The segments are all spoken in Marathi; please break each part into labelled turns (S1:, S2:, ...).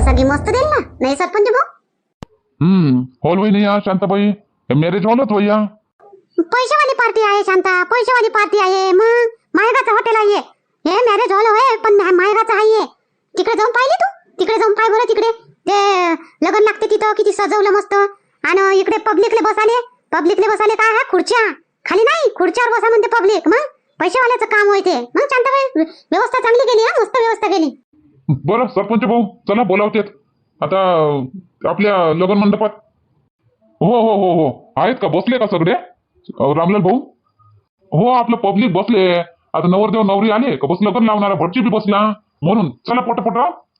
S1: सगळी मस्त देईल ना नाही सरपंच भाऊ
S2: हम्म हॉल वही नाही शांताबाई मॅरेज हॉलच वయ్యా
S1: पैशावाली पार्टी आहे शांता पैशावाली पार्टी आहे मग मायगाचं हॉटेल आहे हे मॅरेज हॉल आहे पण मायगाचं आहे तिकडे जाऊन पाहिली तू तिकडे जाऊन पाय बरं तिकडे ते लग्न लागते तिथं किती सजवलं मस्त आणि इकडे पब्लिकले बसाले पब्लिकले बसाले काय आहे खुर्च्या खाली नाही खुर्च्यावर बसा म्हणते पब्लिक मग पैशावाल्याचं काम होय ते मग शांताबाई व्यवस्था चांगली केली हा मस्त व्यवस्था केली
S2: बरं सरपंच भाऊ चला बोलावतेत. आता आपल्या लग्न मंडपात. हो हो हो हो. आहेत का? बसले का सगळे? रामलाल भाऊ? हो आपलं पब्लिक बसले. आता नवरदेव नवरी आले का? बस लग्न लावणारा भटजी बी बसला. म्हणून चला पटपट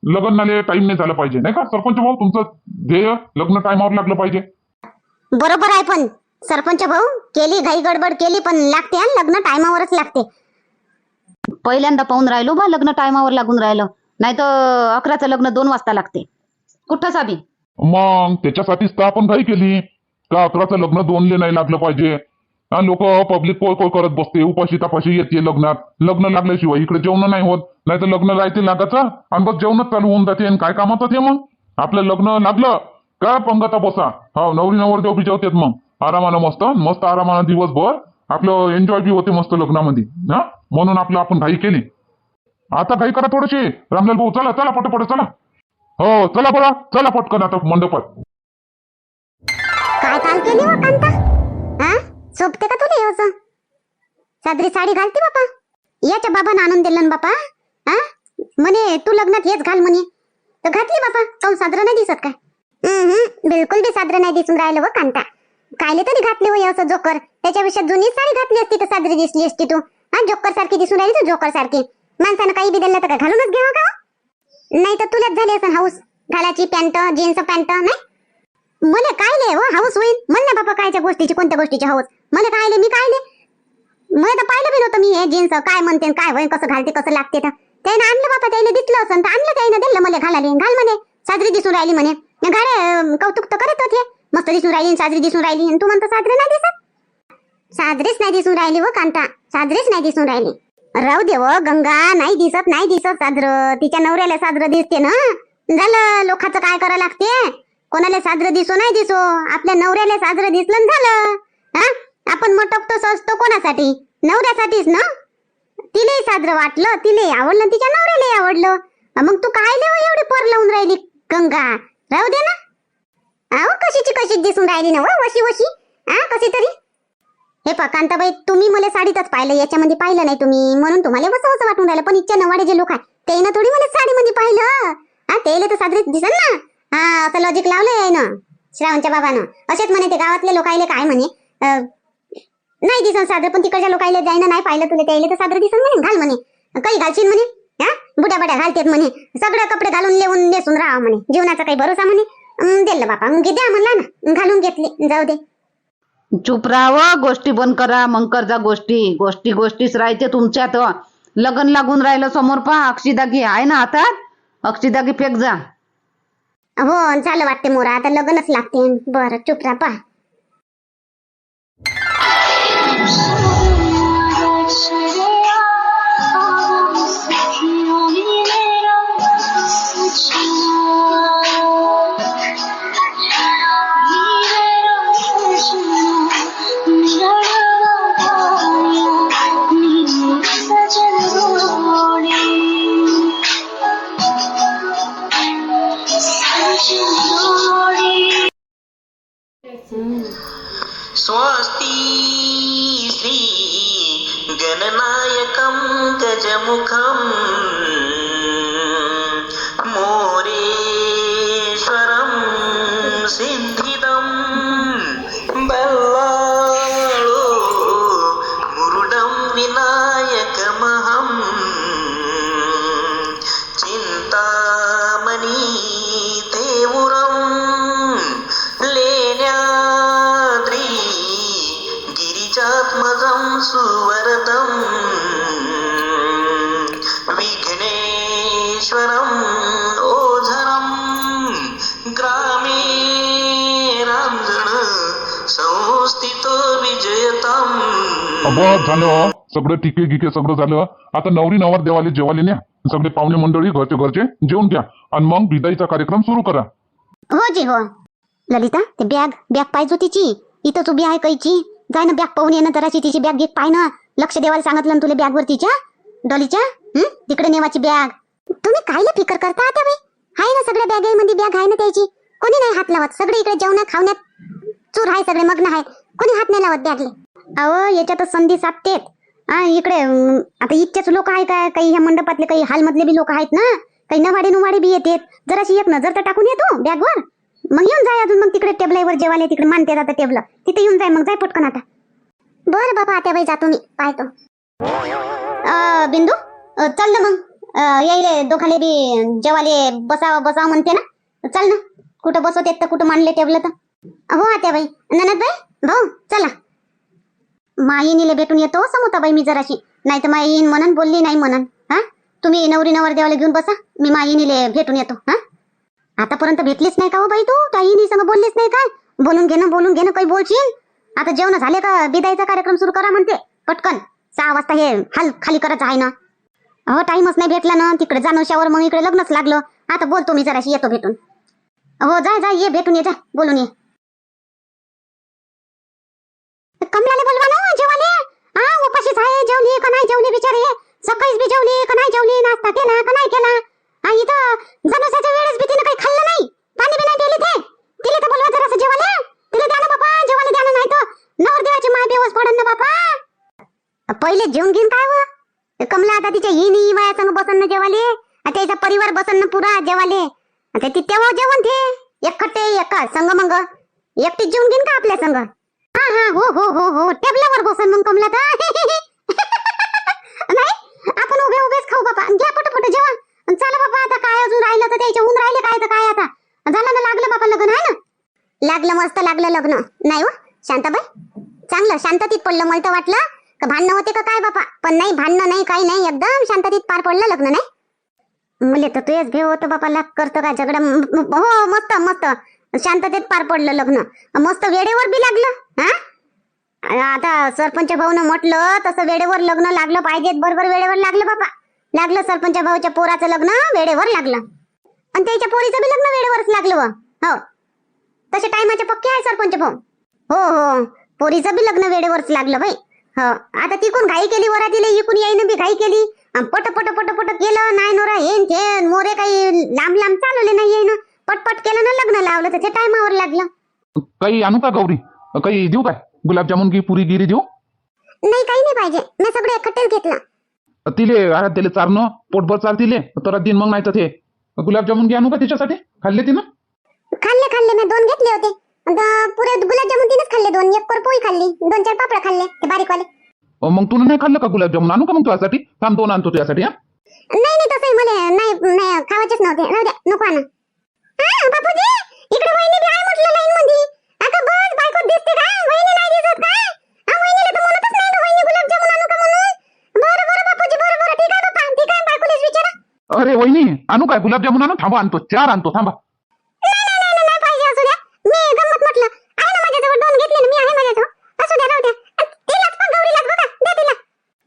S2: लग्नाले टाइम नाही झाला पाहिजे. नाही का? सरपंच भाऊ तुमचं ध्येय लग्न टाइमावर लागलं पाहिजे.
S1: बरोबर आहे पण सरपंच भाऊ केली घाई गडबड केली पण लागते हा लग्न टायमावरच लागते.
S3: पहिल्यांदा पाहून राहिलो बा लग्न टायमावर लागून राहिलं. नाही तर अकराचं लग्न दोन वाजता लागते. कुठं साबी?
S2: मग त्याच्यासाठीच तर आपण घाई केली. का अकराचं लग्न दोनले नाही लागलं पाहिजे? लोक पब्लिक कोळ कोळ करत बसते. उपाशी तपाशी येते लग्नात. लग्न लागल्याशिवाय इकडे जेवण नाही होत. नाही तर लग्न राहते लागायचं आणि बस जेवणच चालू होऊन जाते आणि काय कामात ते मग? आपलं लग्न लागलं. का पंगता बसा? हो नवरी नवरदेव बी जेवतात मग. आरामानं मस्त मस्त आरामानं दिवसभर आपलं एन्जॉय बी होते मस्त लग्नामध्ये. हा म्हणून आपलं आपण घाई केली. आता काही करा थोडीशी. रामलाल भाऊ चला चला पटपट चला. हो चला बरं. चला पटकन आता मंडपात.
S1: काय काल केली हो कांता? हा सोबते का तुला असं सादरी साडी घालते बापा. याच्या बाबानं आणून दिलं ना बापा. हा म्हणे तू लग्नात हेच घाल म्हणे. तर घातली बापा. काऊन साजरं नाही दिसत काय? हम्म, बिलकुल बी साजरं नाही दिसून राहिलं व कांता. कायले तरी घातली हो असं जोकर. त्याच्यापेक्षा जुनी साडी घातली असती तर साजरी दिसली असती तू. हा जोकर सारखी दिसून राहिली तर जोकर सारखी माणसानं काही बी दिलं तर का? घालूनच घ्यावं का हो? नाही तर तुलाच झाली असं हाऊस. घालायची पॅन्ट जीन्स पॅन्ट नाही? मला काय ले हो हाऊस होईल म्हण ना बाबा कायच्या गोष्टीची कोणत्या गोष्टीची हाऊस? मला काय ले मी काय ले मला तर पाहिलं बी नव्हतं मी हे जीन्स काय म्हणते काय होईल कसं घालते कसं लागते तर. त्यानं आणलं बाबा त्याला दिसलं असं तर आणलं त्यानं दिलं मला घालाले घाल म्हणे साजरी दिसून राहिली म्हणे. गाड्या कौतुक तर करत होते. मस्त दिसून राहिली साजरी दिसून राहिली. आणि तू म्हणतो साजरी नाही दिसत? साजरीच नाही दिसून राहिली व कांता. साजरीच नाही दिसून राहिली. राहू दे हो गंगा नाही दिसत नाही दिसत साजर. तिच्या नवऱ्याला साजरं दिसते ना? झालं लोकांचं काय करावं लागते? कोणाला साजरं दिसो नाही दिसो. आपल्या नवऱ्याला साजरं दिसलं झालं. हा? आपण मटकतो सजतो कोणासाठी? नवऱ्यासाठीच ना? तिलाही साजरं वाटलं तिलाही आवडलं तिच्या नवऱ्यालाही आवडलं. मग तू काय हो एवढी पर लावून राहिली गंगा? राहू दे ना. अहो कशीची कशीच दिसून राहिली ना हो? वशी वशी. हा कशी तरी हे पा कांताबाई तुम्ही मला साडीतच पाहिलं याच्यामध्ये पाहिलं नाही तुम्ही. म्हणून तुम्हाला बस असं वाटून राहिलं. पण इच्छा नवाडे जे लोक आहे ना थोडी मला साडीमध्ये पाहिलं. हा तेले तर साजरीत दिसन ना. हा असं लॉजिक लावलंय ना श्रावणच्या बाबानं. असेच म्हणे ते गावातले लोक लोकायले काय म्हणे? नाही दिसन सादर पण तिकडच्या लोकायले जाईना नाही पाहिलं तुला त्याला तर साजरं दिसन म्हणे घाल म्हणे. काही घालशील म्हणे? हा बुड्या बुड्या घालतेत म्हणे. सगळे कपडे घालून लेऊन नेसून राहा म्हणे. जीवनाचा काही भरोसा म्हणे? दिलं बापा द्या म्हणला ना. घालून घेतले जाऊ दे.
S3: चुप राहावं गोष्टी बंद करा मग करजा गोष्टी. गोष्टी गोष्टीच राहते तुमच्यात. लगन लागून राहिलं समोर पहा अक्षिदागी आहे ना हातात? अक्षिदागी फेक जा.
S1: हो झालं वाटते मोरा. आता लग्नच लागते. बरं चुप राहा
S4: पहा.
S2: come झालं सगळं टिके गिके सगळं झालं. आता नवरी नवर देवाले जेवाले न्या. सगळे पाहुणे मंडळी घरचे घरचे जेवून घ्या. आणि मग विदाईचा कार्यक्रम सुरू करा.
S1: हो जी हो. ललिता ते बॅग बॅग पाहिजे तिची इथंच उभी आहे कैची. जाय ना बॅग पाहून ये ना तिची बॅग घेत पाय ना. लक्ष देवाला सांगितलं ना तुला बॅगवर तिच्या. डॉलीच्या तिकडे नेवाची बॅग. तुम्ही कायला फिकर करता आता बाई? आहे ना सगळ्या बॅगेमध्ये बॅग आहे ना त्याची. कोणी नाही हात लावत. सगळे इकडे जेवणात खावण्यात चूर आहे सगळे मग्न आहे कोणी हात नाही लावत बॅगले. अहो याच्यातच संधी साधतेत हा इकडे अं, आता इतकेच लोक आहे काय काही ह्या मंडपातले काही हालमधले बी लोक आहेत ना काही नवाडे नुवाडे बी येतात. जराशी एक नजर तर टाकून येतो बॅगवर. मग येऊन जाय अजून मग तिकडे टेबलावर जेवायला तिकडे मानते आता टेबल. तिथे येऊन जाय मग जाय पटकन आता. बरं बाबा आता बाई जातो मी. पाहतो. अं, बिंदू अं, चल ना मग. अं, यायले दोघाले बी जेवाले बसाव बसाव म्हणते ना. चल ना. कुठं बसवतेत तर कुठं मांडले टेबल तर. हो आता बाई ननद बाई भाऊ चला. माईनीला भेटून येतो समुताबाई मी जराशी. नाही तर माई येईन म्हणन बोलली नाही म्हणन. हा? तुम्ही नवरी नवर देवाला घेऊन बसा मी माईनीले भेटून येतो हा? आतापर्यंत भेटलीच नाही का हो बाई तू? ताईनी संग बोललीच नाही काय? बोलून घेणं बोलून घेणं काही बोलशील? आता जेवण झाले का? बिदायचा कार्यक्रम सुरू करा म्हणते पटकन. सहा वाजता हे हाल खाली करायचं आहे ना हो टाइमच नाही भेटला ना तिकडे जाणवशावर मग इकडे लग्नच लागलं. आता बोलतो मी जराशी येतो भेटून. हो जाय जाय ये भेटून ये जा बोलून ये कमलाने बोलवा ना जेवाले हा उपाशीच आहे जेवली का नाही जेवली बिचारे सकाळीच बी जेवली का नाही जेवली नाश्ता केला का नाही केला? आणि इथं जणसाच्या वेळेस बी तिने काही खाल्लं नाही. पाणी बी नाही दिले ते. तिला तर बोलवा जरासं जेवाले तिला द्या ना बापा जेवायला द्या ना नाही तर. नवर देवाची माय बेवस पडन ना बापा. पहिले जेवून घेऊन काय व? कमला आता तिच्या ही नी वाया संग बसन ना जेवाले त्याचा परिवार बसन ना पुरा जेवाले आता ती तेव्हा जेवण ते. एकखट्टे एका संग मग एकटीच जेवून घेईन का आपल्या संग? हा हा हो हो हो हो. टेबलावर बसन मग कमला तर. उभे उभेच खाऊ बापा घ्या पटपट जेवण चला बाबा आता काय अजून राहिलं तर त्याच्या ऊन राहिले काय तर काय आता? झालं ना लागलं बाबा लग्न आहे ना? लागलं मस्त लागलं लग्न. नाही हो शांताबाई? चांगलं शांततीत पडलं मला तर वाटलं. का भांडणं होते का काय बापा पण नाही भांडणं नाही काही नाही. एकदम शांततीत पार पडलं लग्न नाही? मुले तर तुझेच भेव होतो बापा लाग करतो का झगडा? हो मस्त मस्त. शांततेत पार पडलं लग्न. मस्त वेळेवर बी लागलं हा? आता सरपंच भाऊनं म्हटलं तसं वेळेवर लग्न लागलं पाहिजेत. बरोबर वेळेवर लागलं बापा लागलं सरपंच भाऊच्या पोराचं लग्न वेळेवर लागलं. आणि त्याच्या पोरीचं बी लग्न वेळेवरच लागलं हो. तसे टायमाचे पक्के आहे सरपंच भाऊ. हो हो. पोरीचं बी लग्न वेळेवरच लागलं बाई. हो. आता तिकून घाई केली वरातीला इकून येईन बी घाई केली. पट पट पट पट केलं नाही नोरा हे ते मोरे काही लांब लांब चालवले नाही येईन पटपट केलं ना लग्न लावलं तर ते टायमावर लागलं.
S2: काही आणू का गौरी? काही देऊ काय? गुलाबजामुन की पुरी गिरी देऊ?
S1: नाही काही नाही पाहिजे. मी सगळं एकट्ठेच घेतलं.
S2: तिले आरात तिले चारणं पोटभर चार तिले तर दिन मग नाही तर ते गुलाबजामुन घे आणू का तिच्यासाठी? खाल्ले तिनं?
S1: खाल्ले खाल्ले. मी दोन घेतले होते. आता पुरे गुलाबजामुन तिनंच खाल्ले. दोन एक कर पोळी खाल्ली. दोन चार पापड खाल्ले. ते बारीकवाले.
S2: अ, मग तुला नाही खाल्लं का गुलाबजामुन आणू का मग तुझ्यासाठी? थांब दोन आणतो तुझ्यासाठी हा?
S1: नाही नाही तसंही मला नाही नाही खावायचेच नव्हते. राहू द्या नको आणा. हा बापूजी! इकडे वहिनी बी आहे म्हटलं लाईन मध्ये
S2: अरे वहिनी आणू काय? गुलाबजामुन आणू? थांबा आणतो. चार आणतो थांबा.
S1: नाही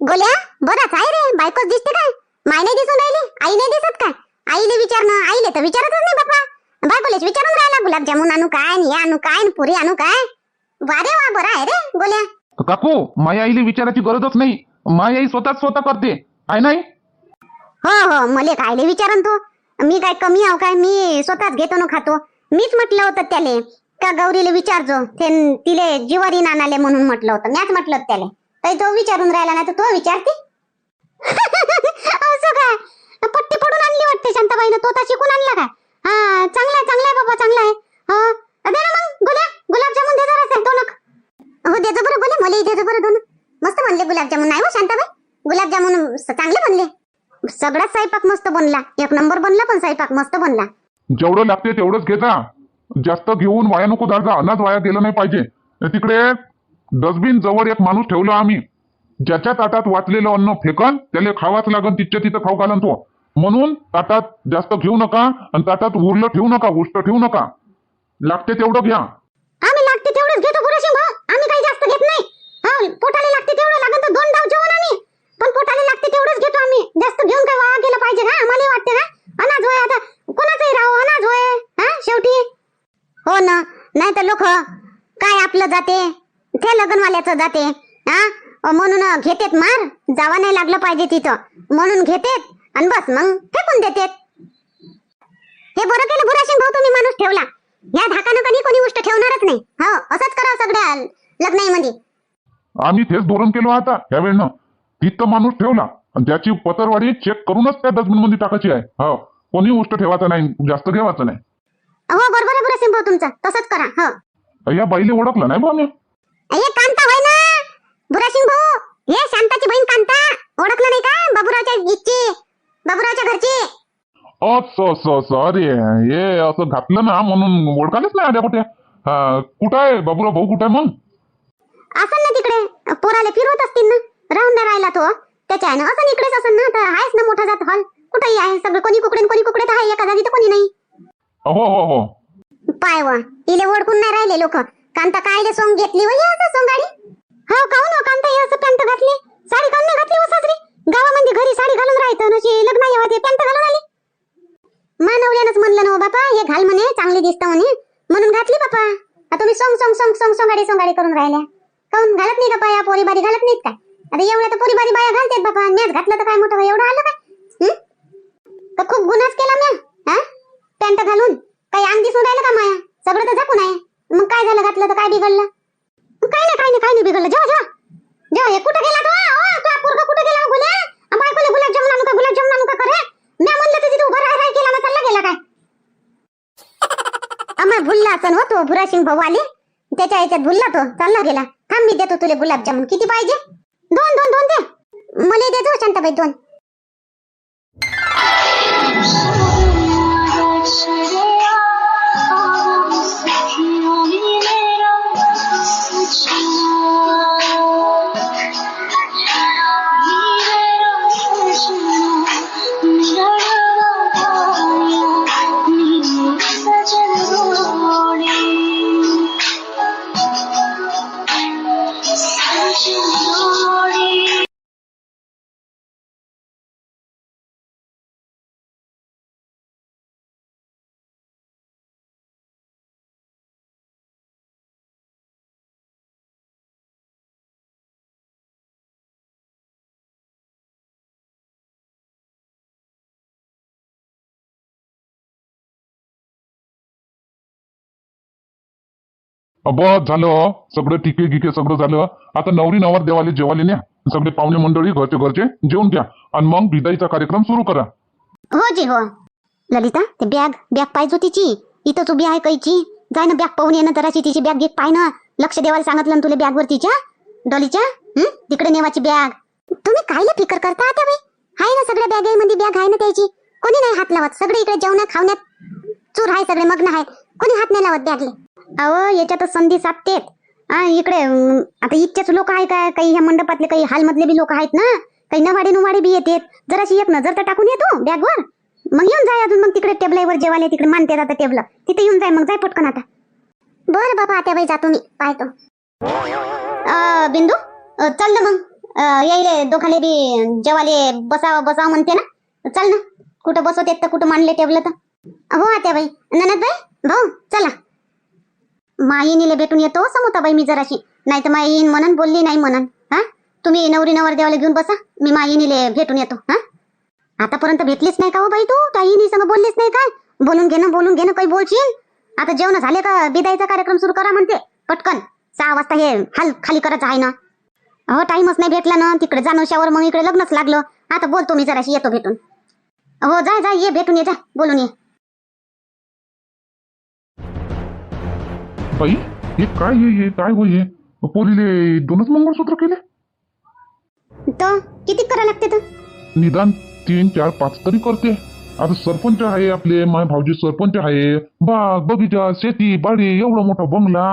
S1: गोल्या बराच आहे रे. बायकोच दिसते काय? माय दिसून राहिली आई नाही दिसत काय? आईले विचारणं आईले तर विचारतच नाही बापा बायकोलेच विचारून राहिला गुलाबजामुन आणू काय आणि हे आणू काय पुरी आणू काय? वारे वा बरं आहे रे गोल्या
S2: काकू माया आईला विचारायची गरजच नाही. माया आई स्वतःच स्वतः करते. आहे नाही?
S1: हो हो मले कायले विचारन तू? मी काय कमी आहो काय? मी स्वतःच घेतो ना खातो. मीच म्हटलं होतं त्याले. का गौरीला विचारजो? ते तिले जिवारी नानाले म्हणून म्हटलं होतं. मॅच म्हटलं होतं त्याले. तरी तो विचारून राहिला नाही तर तो विचारते? असं काय? पट्टी पडून आणली वाटते शांताबाईनं. तो तर शिकून आणला काय? हा चांगला आहे चांगला आहे बाबा चांगला आहे. हा. दे ना मग गुल्या गुलाबजामुन दे जरा दोनक हो देजो बरं बोले मला देजो बरं दोन. मस्त म्हणले गुलाबजामुन. नाही हो शांताबाई. गुलाबजामुन चांगले बनले सगळा स्वयंपाक मस्त बनला. एक नंबर बनला पण स्वयंपाक मस्त बनला.
S2: जेवढं लागते तेवढंच घेता जास्त घेऊन वाया नको दादा अनाज वाया गेलं नाही पाहिजे. तिकडे डस्टबिन जवळ एक माणूस ठेवला आम्ही. ज्याच्या ताटात वाचलेलं अन्न फेकन त्याला खावाच लागन तिथच्या तिथं खाऊ घालन तो. म्हणून ताटात जास्त घेऊ नका आणि ताटात उरलं ठेवू नका उष्ट ठेवू नका. लागते तेवढं घ्या.
S1: आम्ही लागते तेवढंच घेतो पुरेशी भाऊ आम्ही काही जास्त घेत नाही. हा पोटाला लागते तेवढं लागत तर दोन डाव जेवण आम्ही. पण पोटाला लागते तेवढंच घेतो आम्ही. जास्त घेऊन काय वाया गेलं पाहिजे ना? आम्हाला वाटते का अनाज होय आता. कोणाचंही राहू अनाज होय. हा शेवटी. हो ना. नाही तर लोक काय आपलं जाते? ते लग्नवाल्याचं जाते. हा? म्हणून घेतेत मार. जावा नाही लागलं पाहिजे तिथं. म्हणून घेतेत आणि बस मग फेकून देतेत. हे बरं केलं बुराशिंग भाऊ हो, तुम्ही माणूस ठेवला. या धाकानं कधी कोणी गोष्ट ठेवणारच नाही. हो असंच करावं सगळ्या लग्नामध्ये
S2: आम्ही तेच धोरण केलं आता यावेळेनं तिथं माणूस ठेवला आणि त्याची पत्रवाडी चेक करूनच त्या डस्टबिनमध्ये टाकायची आहे. हो कोणी गोष्ट ठेवायचं नाही जास्त घेवायचं नाही.
S1: हो बरोबर आहे बुराशिंग भाऊ तुमचं. तसंच करा हो.
S2: या बाईले ओळखलं नाही बा मी
S1: हे कांता होय ना? बुराशिंग भाऊ हे शांताची बहीण कांता? ओळखलं नाही का? बाबूरावच्या इच्छी बाबूरावच्या घरची?
S2: अरे हे असं घातलं ना म्हणून ओळखायलाच नाही आल्या कुठे. हा, कुठं आहे बाबूराव भाऊ? कुठं मग?
S1: असन ना तिकडे. पोराले फिरवत असतील ना. राहून नाही राहिला तो. त्याच्या आहे ना असं इकडेच असन ना. तर आहेच ना मोठा जात हॉल. कुठेही आहे सगळं. कोणी कुकडे न कोणी कुकडे आहे. एका जागी तर कोणी नाही.
S2: हो हो हो.
S1: पाय वा. इले ओळखून नाही राहिले लोक. कांता कायले सोंग घेतली वय असं सोंगाडी? हो काऊन हो कांता हे असं पॅन्ट घातली? साडी काऊन नाही घातली हो सासरी? गावामध्ये घरी साडी घालून राहायचं. नशी लग्न येवा ते. पॅन्ट घालून आली? मानवल्यानंच म्हणलं ना हो बापा हे घाल म्हणे चांगली दिसतं म्हणे. म्हणून घातली बापा. आता तुम्ही सोंग सोंग सोंग सोंग सोंगाडी सोंगाडी करून राहिल्या. काऊन घालत नाही का पाया पोरी बारी घालत नाहीत काय आता एवढ्या तर पोरी बारी बाया घालतात बापा. नेस घातलं तर काय मोठं एवढं आलं काय का खूप गुन्हाच केला म्या? हा? पॅन्ट घालून? काही अंग दिसून राहिलं का माया? सगळं तर झाकून आहे. मग काय झालं घातलं तर काय बिघडलं? मग काय नाही काय नाही काय नाही बिघडलं. जेव्हा जेव्हा जेव्हा हे कुठं गेला तो? तो पोरगा कुठं गेला हो गुल्या अन बायकोले गुलाबजामुन आणू का गुलाबजामुन आणू का करे म्या म्हणलं तिथे उभं राहा गेला काय? अमर भुलला असन हो तो भुरासिंग भाऊ आले. त्याच्या याच्यात भुलला तो. चालला गेला थांब मी देतो तुले गुलाबजामुन. किती पाहिजे? दोन दोन दोन दे. मला देतो शांताबाई दोन.
S2: बस झालं सगळं टिके गिके सगळं झालं. आता नवरी नवर देवाले जेवाले न्या. सगळे पाहुणे मंडळी घरचे घरचे जेवून घ्या. आणि मग विदाईचा कार्यक्रम सुरू करा.
S1: हो जी हो. ललिता ते बॅग बॅग पाहिजे तिची इथंच उभी आहे कैची. जाय ना बॅग पाहून ये ना तिची बॅग घेत पाय ना. लक्ष देवाला सांगितलं ना तुला बॅगवर तिच्या डॉलीच्या हं? तिकडे नेवाची बॅग तुम्ही कायला फिकर करता आता बाई? हाय ना सगळ्या बॅगेमध्ये बॅग आहे ना त्याची. कोणी नाही हात लावत. सगळे इकडे जेवणात खावण्यात चूर आहे सगळे मग्न आहे. कोणी हात नाही लावत बॅगले अहो याच्यातच संधी साधतेत हा इकडे अं, आता इतकेच लोक आहे काय काही ह्या मंडपातले काही हालमधले बी लोक आहेत ना? काही नवाडे नुवाडे बी येतात. जराशी एक नजर तर टाकून येतो बॅगवर. मग येऊन जाय अजून मग तिकडे टेबलावर जेवायला तिकडे मानते आता टेबल. तिथे येऊन जाय मग जाय पटकन आता. बरं बाबा आता बाई जातो मी. पाहतो. अं, बिंदू अं, चल ना मग. अं, यायले दोघाले बी जेवाले बसाव बसाव म्हणते ना. चल ना. कुठं बसवतेत तर कुठं मांडले टेबल तर. हो आता बाई ननद बाई भाऊ चला. माहिनीला भेटून येतो समुताबाई मी जराशी. नाही तर माई येईन म्हणून बोलली नाही म्हणून हा? तुम्ही नवरी नवर देवाला घेऊन बसा मी माहिनीले भेटून येतो हा? आतापर्यंत भेटलीच नाही का हो बाई तू? ताईनी संग बोललीच नाही काय? बोलून घेणं बोलून घेणं काही बोलशील? आता जेवण झाले का? बिदाईचा कार्यक्रम सुरू करा म्हणते पटकन. सहा वाजता हे हाल खाली करायचं आहे ना हो टाइमच नाही भेटला ना तिकडे जाणं शावर मग इकडे लग्नच लागलं. आता बोलतो मी जराशी येतो भेटून. हो जाय जाय ये भेटून ये जा बोलून ये.
S2: बाई हे काय हे हे काय होय हे? पोरीले दोनच मंगळसूत्र केले?
S1: तर किती करा लागते तर
S2: निदान तीन चार पाच तरी करते. आता सरपंच आहे आपले माय भाऊजी सरपंच आहे. बाग बगीचा शेती बाडी एवढा मोठा बंगला.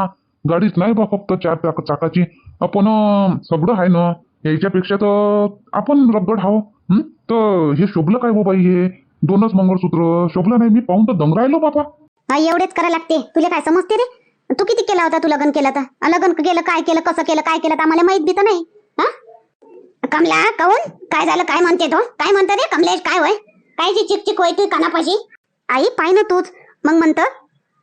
S2: गाडीच नाही बा फक्त चार चाक चाकाची. आपण अं, सगळं आहे ना याच्यापेक्षा तर आपण रगड हाव. हं? तर हे शोभलं काय हो बाई हे? दोनच मंगळसूत्र शोभलं नाही मी पाहून तर दंग राहिलो बाबा.
S1: हा एवढेच करा लागते. तुला काय समजते रे? तू किती केला होता तू लग्न केलं तर? लग्न केलं काय केलं कसं केलं काय केलं तर आम्हाला माहीत बी तर नाही. हा? कमला काऊन? काय झालं काय म्हणते तो? काय म्हणतो रे कमलेश काय होय? काय जी चिकचिक होय ती कानापाशी? आई पाय ना तूच. मग म्हणत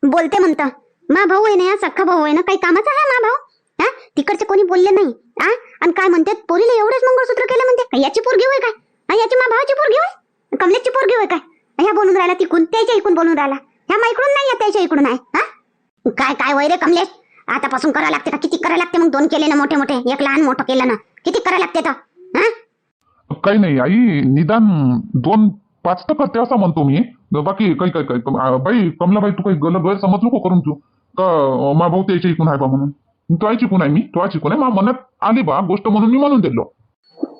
S1: बोलते म्हणत मा भाऊ आहे ना सख्खा भाऊ आहे ना काही कामाचा आहे मा भाऊ? हा? तिकडचे कोणी बोलले नाही. हा? आणि काय म्हणते पोरीला एवढंच मंगळसूत्र केलं म्हणते? याची पोरगी होय काय? हा, याची मा भावाची पोरगी होय? कमलेशची पोरगी होय काय? ह्या बोलून राहिला तिकून त्याच्या इकून बोलून राहिला. ह्या माईकडून नाही या त्याच्या इकडून आहे. हा? काय काय वय रे कमलेश? आतापासून करावं लागते का किती करावं लागते मग? दोन केले ना मोठे मोठे. एक लहान मोठं केलं ना. किती करावं लागते तर? हा?
S2: काही नाही आई निदान दोन पाच तर करते असं म्हणतो मी. बाकी काही काही काही. बाई कमलाबाई तू काही गल गैरसमज नको करून तू. का मा भाऊ त्याच्या इकून आहे बा म्हणून. तो आहे चिकून आहे मी? तो आहे चिकून आहे? मा मनात आली बा गोष्ट म्हणून मी म्हणून दिलो.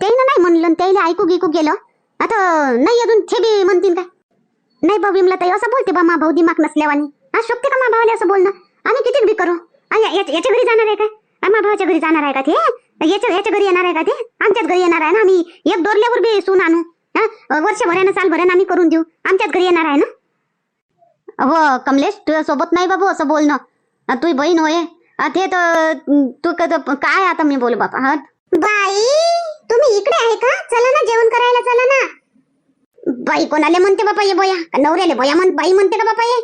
S1: त्याला नाही म्हणलं त्याला ऐकू गिकू गेलं. आता नाही अजून ते बी म्हणतील काय? नाही बा विमला ताई असं बोलते बा मा भाऊ दिमाग नसल्यावानी. आज शोभते का मा भावाला असं बोलणं? आम्ही किती बी करू? आ, या- याच्या याच्या घरी जाणार आहे काय? आ, मा भावाच्या घरी जाणार आहे का ते? याच्या याच्या घरी येणार आहे का ते? आमच्याच घरी येणार आहे ना आम्ही. एक दोरल्यावर बी सून आणू. हा? वर्षभरानं सालभरानं आम्ही करून देऊ. आमच्याच घरी येणार आहे ना? हो कमलेश तुझ्या सोबत नाही बाबू असं बोलणं. तुझी बहीण होय. ते तर तू काय आता मी बोलू बापा हा? बाई तुम्ही इकडे आहे का? चला ना जेवण करायला चला ना. बाई कोणाले म्हणते बापा ये बोया? का नवऱ्याले बोया म्हण बाई म्हणते का बापा ये?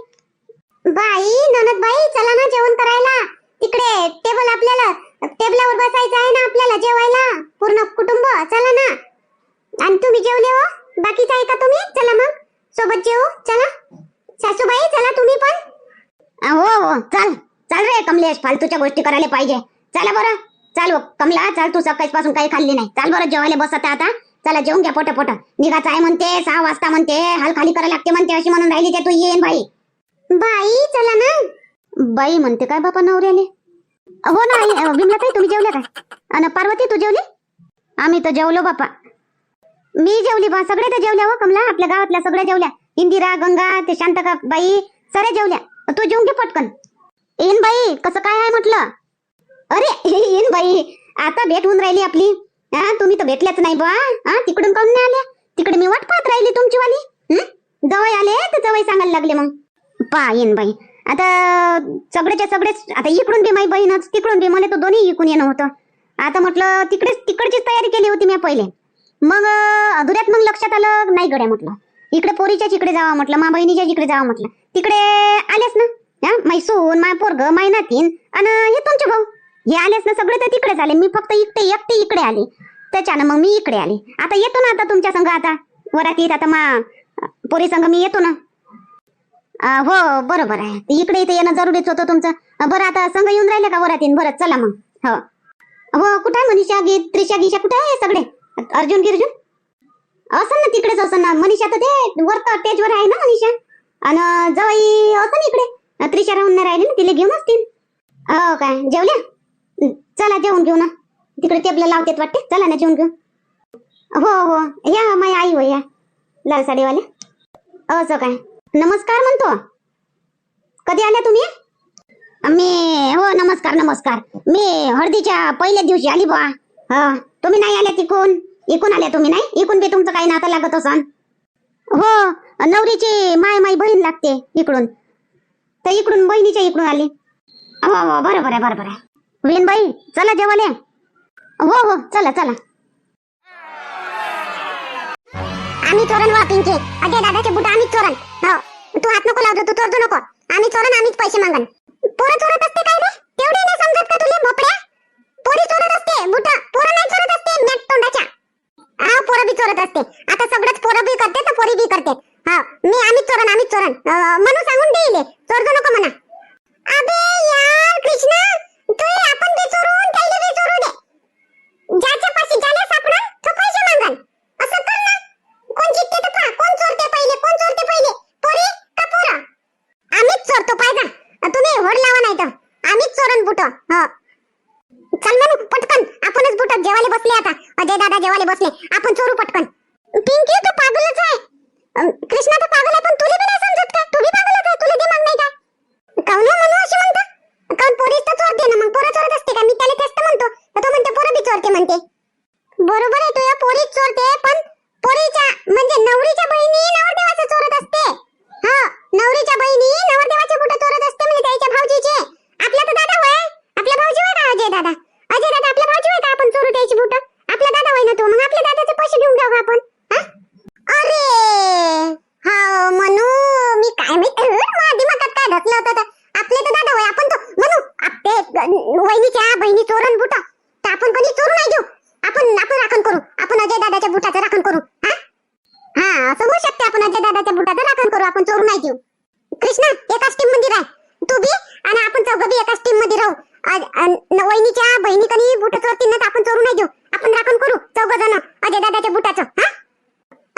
S1: बाई ननद बाई चला ना जेवण करायला. तिकडे टेबल आपल्याला टेबलावर बसायचं आहे ना आपल्याला जेवायला. पूर्ण कुटुंब चला ना. आणि तुम्ही जेवले हो? बाकीच आहे का तुम्ही? चला मग. सोबत जेवू? चला. सासूबाई चला तुम्ही पण. हो हो. चल. चल रे कमलेश. फालतूच्या गोष्टी करायला पाहिजे. चला बरं. चाल हो. कमला चाल तू सकाळपासून काही खाल्ली नाही. चाल बरं जेवायला बसत आता चला जेवून घ्या पोट पोट निघाच आहे म्हणते सहा वाजता म्हणते. हाल खाली करायला लागते म्हणते अशी म्हणून राहिली ते तू येईन बाई. बाई चला ना. बाई म्हणते काय बापा नवऱ्याले? हो ना आई विमला ताई तुम्ही जेवल्या काय? आणि पार्वती तू जेवली? आम्ही तर जेवलो बापा. मी जेवली बा सगळे तर जेवल्या हो कमला. आपल्या गावातल्या सगळ्या जेवल्या. इंदिरा गंगा ते शांतका बाई सगळ्या जेवल्या. तू जेवून घे पटकन. येईन बाई कसं काय आहे म्हटलं? अरे येईन बाई. आता भेट होऊन राहिली आपली. हा तुम्ही तर भेटल्याच नाही बा. हा तिकडून काऊन नाही आल्या? तिकडे मी वाट पाहत राहिली तुमची वाली जवळ आले तर जवळ सांगायला लागले मग. पा येईन बाई. आता सगळेच्या सगळेच आता इकडून बी माई बहीणच तिकडून बी मला तो दोन्ही इकडून येणं होतं. आता म्हटलं तिकडेच तिकडचीच तयारी केली होती मी पहिले. मग अधुऱ्यात मग लक्षात आलं नाही गड्या म्हटलं. इकडे पोरीच्या इकडे जावं म्हटलं मा बहिणीच्या इकडे जावं म्हटलं. तिकडे आलेस ना हा माय सून माय पोरग माय नातीन आणि हे तुमचे भाऊ. हे आलेस ना सगळे तर तिकडेच आले. मी फक्त इकडे एकटे इकडे आले. त्याच्यानं मग मी इकडे आले. आता येतो ना आता तुमच्या संघ आता. वरातीत आता मा पोरी संघ मी येतो ना. हो बरोबर आहे. इकडे इथे येणं जरुरीच होतं तुमचं. बरं आता संघ येऊन राहिले का वरातीन? बरं चला मग. हो. हो कुठे आहे मनीषा गीत त्रिशा गिशा? कुठे आहे सगळे? अर्जुन गिर्जुन? असं ना तिकडेच असं ना. मनीषा तर ते वर स्टेजवर आहे ना मनीषा? आणि जवळ असं ना इकडे. त्रिशा राहून नाही राहिले ना तिला घेऊन असतील. हो काय? जेवल्या? चला जेवून घेऊ ना. तिकडे टेबल लावतेत वाटते. चला ना जेवून घेऊ. हो हो. या माई आई हो या. लाल साडीवाल्या. असं काय? नमस्कार म्हणतो. कधी आल्या तुम्ही? मी हो नमस्कार नमस्कार. मी हळदीच्या पहिल्या दिवशी आली बा हा तुम्ही नाही आल्या तिकून? इकून आल्या तुम्ही नाही? इकून बी तुमचं काही नातं लागत असन? हो नवरीची माय माई बहीण लागते इकडून. तर इकडून बहिणीच्या इकडून आली. हो हो बरोबर आहे बरोबर आहे वेणबाई चला जेवाले हो हो चला चला. आम्ही चोरण वा पिंके अजय दादाचे बुट आम्ही चोरण हो तू हात नको लावतो तू चोरतो नको. आम्ही चोरण आम्हीच पैसे मागन. पोरं चोरत असते काय रे? तेवढे नाही समजत का तुले भोपड्या पोरी चोरत असते बुट. पोरं नाही चोरत असते मॅट तोंडाच्या. हा पोरं बी चोरत असते. आता सगळंच पोरं बी करते तर पोरी बी करते. हा मी आम्हीच चोरण आम्हीच चोरण म्हणून सांगून देईल चोरतो नको म्हणा. अबे यार कृष्णा तू आपण बी चोरून त्याला बी चोरू दे ज्याच्या पाशी ज्याला सापडन तो पैसे मागन असं कर ना कोण जिंकते तर पहा कोण चोरते पहिले कोण चोरते पहिले पोरी का पोरं आम्हीच चोरतो पाहिजे तुम्ही होड लावा नाही तर आम्हीच चोरण बुट हो चल म्हणू पटकन आपणच बुटात जेवायला बसले आता अजय दादा जेवायला बसले आपण चोरू पटकन पिंकी तू पागलच आहे अं, कृष्णा तर पागल आहे पण तुला बी नाही समजत का तू बी पागलच आहे तुला दिमाग नाही का काऊन हो म्हणू अशी म्हणतो काऊन पोरीस तर चोरते ना मग पोरं चोरत असते का मी त्याला तेच तर म्हणतो तर तो म्हणते पोरं बी चोरते म्हणते बरोबर आहे तुझ्या पोरीच चोरते पण पोरीच्या म्हणजे नवरीच्या बहिणी नवरदेवाचे चोरत असते हा नवरीच्या बहिणी नवरदेवाचे बुट चोरत असते म्हणजे त्याच्या भाऊजीचे आपला तर दादा होय आपला भाऊजी होय का अजय दादा अजय दादा आपला भाऊजी होय का आपण चोरू त्याची बुट आपला दादा होय ना तो मग आपण चोरू नाही देऊ कृष्णा एकाच टीममध्ये राह तू बी आणि आपण चौघ बी एकाच टीममध्ये राहू आज- अन- न- वहिनीच्या बहिणी कधी बुट चोरतील ना तर आपण चोरू नाही देऊ आपण राखण करू चौघ जण अजय दादाच्या बुटाचं हा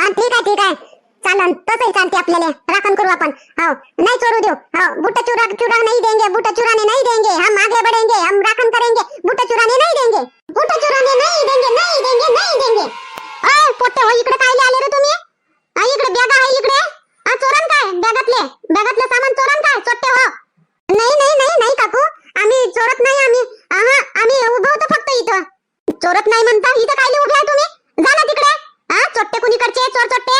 S1: हा ठीक आहे ठीक आहे चालन तसंही चालते आपल्याला राखण करू आपण. हो नाही चोरू देऊ. हो बुट चुरा चुरा नहीं देंगे. बुट चुराने नहीं देंगे. हम आगे बढ़ेंगे. हम राखन करेंगे. बुट चुराने नहीं देंगे. बुट चुराने नहीं देंगे. नहीं देंगे. नहीं देंगे. अय पोते हो इकडे कायले आले रे तुम्ही. हा इकडे बॅगा आहे इकडे. हा चोरन काय? बॅगातले. बॅगातले सामान चोरन काय? चोट्टे हो. नाही नाही नाही नाही काकू. आम्ही चोरत नाही आम्ही. आहा आम्ही उभं होतो फक्त इथं. चोरत नाही म्हणता. इथं कायले उभे आहे तुम्ही? जा ना तिकडे. हा चोट्टे कुणीकडचे? चोर चोट्टे.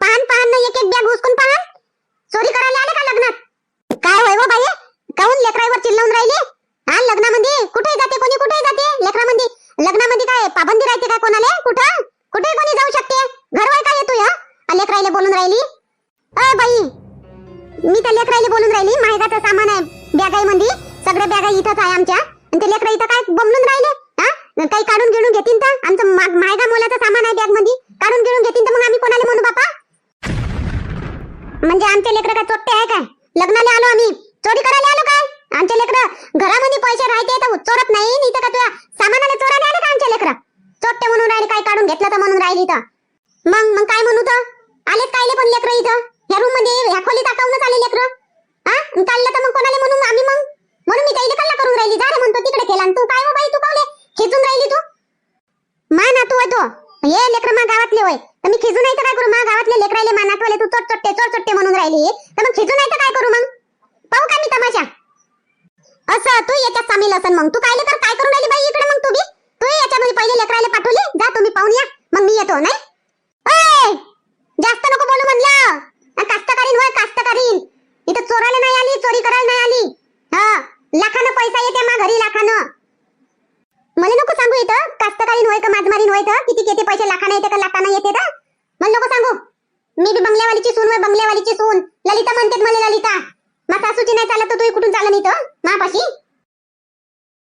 S1: पाहन पाहन ना एक एक बॅग उचकून पाहन चोरी करायला आले का लग्नात? काय होय हो बाई? काहून लेकरावर चिल्लावून राहिली? हा लग्नामध्ये? कुठे जाते कोणी? कुठे जाते लेकरामध्ये? लग्नामध्ये काय पाबंदी राहते का कोणाला? कुठं? कुठे कोणी जाऊ शकते? घरवाय काय येतो हा? लेकरायला बोलून राहिली? अय बाई मी त्या लेकरायला बोलून राहिली मायगाचं सामान आहे बॅगाई मध्ये सगळ्या बॅगा इथंच आहे आमच्या. आणि ते लेकरं इथं काय बमलून राहिले? हा? काही काढून घेऊन घेतील तर? आमचं मा- मुलाचं मोलाचं सामान आहे बॅगमध्ये काढून घेऊन घेतील तर मग आम्ही कोणाला म्हणू बापा? म्हणजे आमचे लेकरं काय चोट्टे आहे काय? लग्नाला आलो आम्ही. चोरी करायला आलो काय? आमचे लेकरं घरामध्ये पैसे राहते तर चोरत नाही नाही तर का तुला सामानाला चोरायला आले का आमचे लेकरं? चोट्टे म्हणून राहिले काय काढून घेतलं तर म्हणून राहिली तर. मग मग काय म्हणू तर? आले कायले पण लेकरं इथं? ह्या रूममध्ये ह्या खोलीत टाकावूनच आले लेकरं? हा काढलं तर मग कोणाला म्हणून आम्ही मग? म्हणून मी काही कल्ला करून राहिली. जा रे म्हणतो तिकडे केला तू काय हो बाई तू कावले? खेचून राहिली तू? मान तू आहे तो. ये लेकर मा गावातले होय. तर मी खिजू नाही तर काय करू? मा गावातले लेकराले मा तू चोट चोट्टे चोट चोट्टे म्हणून राहिली तर मग खिजू नाही तर काय करू मग? पाहू का मी तमाशा? असं तू याच्यात सामील असन मग. तू कायले तर काय करून राहिली बाई इकडे मग तू बी? तू याच्यामध्ये पहिले लेकराले पाठवली. जा तुम्ही पाहून या. मग मी येतो नाही? ओय! जास्त नको बोलू म्हणलं. कास्तकारीन होय कास्तकारीन. इथं चोराला नाही आली चोरी करायला नाही आली. हा लाखानं पैसा येते मा घरी लाखानं. मला नको सांगू इथं. कास्तकारीन होय का माजमारीन होय तर? किती किती पैसे? लाखानं येते का लाखानं येते तर? मला नको सांगू. मी बी बंगल्यावालीची सून होय बंगल्यावालीची सून. ललिता म्हणते मला ललिता. मा सासूची नाही चालत तर तू कुठून चालन इथं? मापाशी?